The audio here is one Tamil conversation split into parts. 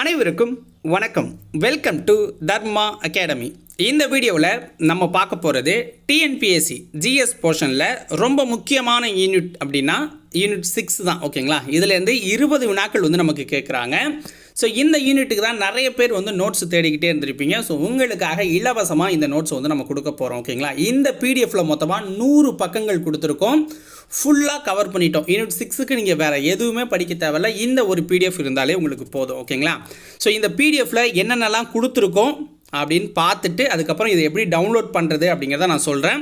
அனைவருக்கும் வணக்கம். வெல்கம் டு தர்மா அகாடமி இந்த வீடியோவில் நம்ம பார்க்க போகிறது டிஎன்பிஎஸ்சி ஜிஎஸ் போர்ஷனில் ரொம்ப முக்கியமான யூனிட் அப்படின்னா யூனிட் சிக்ஸ் தான் ஓகேங்களா இதுலேருந்து இருபது வினாக்கள் வந்து நமக்கு கேட்குறாங்க ஸோ இந்த யூனிட்டுக்கு தான் நிறைய பேர் வந்து நோட்ஸ் தேடிக்கிட்டே இருந்திருப்பீங்க. ஸோ உங்களுக்காக இலவசமாக இந்த நோட்ஸ் வந்து நம்ம கொடுக்க போகிறோம் ஓகேங்களா இந்த பிடிஎஃப்ல மொத்தமாக நூறு பக்கங்கள் கொடுத்துருக்கோம். ஃபுல்லாக கவர் பண்ணிட்டோம். யூனிட் சிக்ஸுக்கு நீங்கள் வேறு எதுவுமே படிக்க தேவையில்ல. இந்த ஒரு பிடிஎஃப் இருந்தாலே உங்களுக்கு போதும். ஓகேங்களா? ஸோ இந்த பிடிஎஃப்பில் என்னென்னலாம் கொடுத்துருக்கோம் அப்படின்னு பார்த்துட்டு அதுக்கப்புறம் இதை எப்படி டவுன்லோட் பண்ணுறது அப்படிங்கிறத நான் சொல்கிறேன்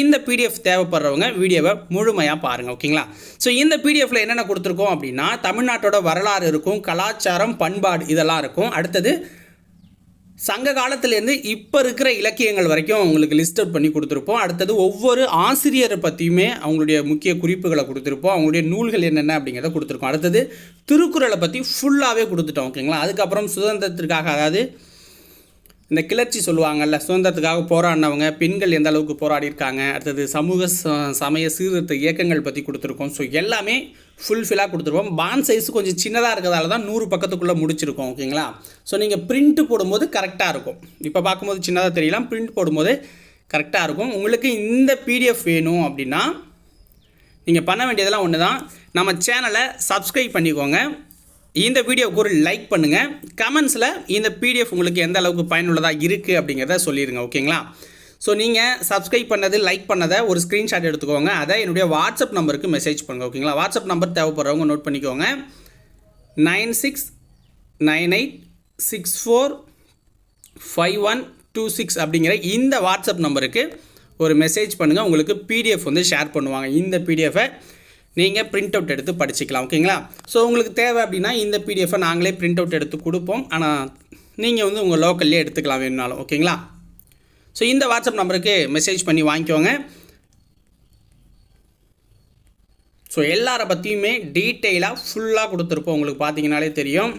இந்த பிடிஎஃப் தேவைப்படுறவங்க வீடியோவை முழுமையாக பாருங்கள் ஓகேங்களா? ஸோ இந்த பிடிஎஃப்பில் என்னென்ன கொடுத்துருக்கோம் அப்படின்னா தமிழ்நாட்டோட வரலாறு இருக்கும் கலாச்சாரம் பண்பாடு இதெல்லாம் இருக்கும். அடுத்தது சங்க காலத்திலேருந்து இப்போ இருக்கிற இலக்கியங்கள் வரைக்கும் உங்களுக்கு லிஸ்ட் அவுட் பண்ணி கொடுத்துருப்போம். அடுத்தது ஒவ்வொரு ஆசிரியரை பற்றியுமே அவங்களுடைய முக்கிய குறிப்புகளை கொடுத்துருப்போம். அவங்களுடைய நூல்கள் என்னென்ன அப்படிங்கிறத கொடுத்துருக்கோம். அடுத்தது திருக்குறளை பற்றி ஃபுல்லாகவே கொடுத்துட்டோம் ஓகேங்களா அதுக்கப்புறம் சுதந்திரத்திற்காக அதாவது இந்த கிளர்ச்சி சொல்லுவாங்கல்ல சுதந்திரத்துக்காக போராடினவங்க பெண்கள் எந்த அளவுக்கு போராடியிருக்காங்க அடுத்தது சமூக ச- சமய சீர்திருத்த இயக்கங்கள் பற்றி கொடுத்துருக்கோம். ஸோ எல்லாமே ஃபுல்ஃபில்லாக கொடுத்துருப்போம். பான் சைஸ் கொஞ்சம் சின்னதாக இருக்கிறதால தான் நூறு பக்கத்துக்குள்ளே முடிச்சிருக்கோம் ஓகேங்களா ஸோ நீங்கள் பிரிண்ட்டு போடும்போது கரெக்டாக இருக்கும். இப்போ பார்க்கும்போது சின்னதாக தெரியலாம். பிரிண்ட் போடும்போது கரெக்டாக இருக்கும். உங்களுக்கு இந்த பிடிஎஃப் வேணும் அப்படின்னா நீங்கள் பண்ண வேண்டியதெல்லாம் ஒன்று தான் நம்ம சேனலை சப்ஸ்கிரைப் பண்ணிக்கோங்க. இந்த வீடியோவுக்கு ஒரு லைக் பண்ணுங்கள் கமெண்ட்ஸில் இந்த பிடிஎஃப் உங்களுக்கு எந்த அளவுக்கு பயனுள்ளதாக இருக்குது அப்படிங்கிறத சொல்லிடுங்க ஓகேங்களா ஸோ நீங்கள் சப்ஸ்கிரைப் பண்ணது லைக் பண்ணதை ஒரு ஸ்க்ரீன்ஷாட் எடுத்துக்கோங்க. அதை என்னுடைய வாட்ஸ்அப் நம்பருக்கு மெசேஜ் பண்ணுங்கள் ஓகேங்களா வாட்ஸ்அப் நம்பர் தேவைப்படுறவங்க நோட் பண்ணிக்கோங்க. Nine six nine eight six four five one two six அப்படிங்கிற இந்த வாட்ஸ்அப் நம்பருக்கு ஒரு மெசேஜ் பண்ணுங்கள் உங்களுக்கு பிடிஎஃப் வந்து ஷேர் பண்ணுவாங்க. இந்த பிடிஎஃபை நீங்கள் பிரிண்ட் அவுட் எடுத்து படிச்சுக்கலாம் ஓகேங்களா ஸோ உங்களுக்கு தேவை அப்படின்னா இந்த பிடிஎஃபை நாங்களே பிரிண்ட் அவுட் எடுத்து கொடுப்போம். ஆனால் நீங்கள் வந்து உங்கள் லோக்கல்லே எடுத்துக்கலாம் வேணுனாலும் ஓகேங்களா ஸோ இந்த வாட்ஸ்அப் நம்பருக்கு மெசேஜ் பண்ணி வாங்கிக்கோங்க. ஸோ எல்லாரை பற்றியுமே டீட்டெயிலாக ஃபுல்லாக கொடுத்துருப்போம் உங்களுக்கு பார்த்தீங்கனாலே தெரியும்.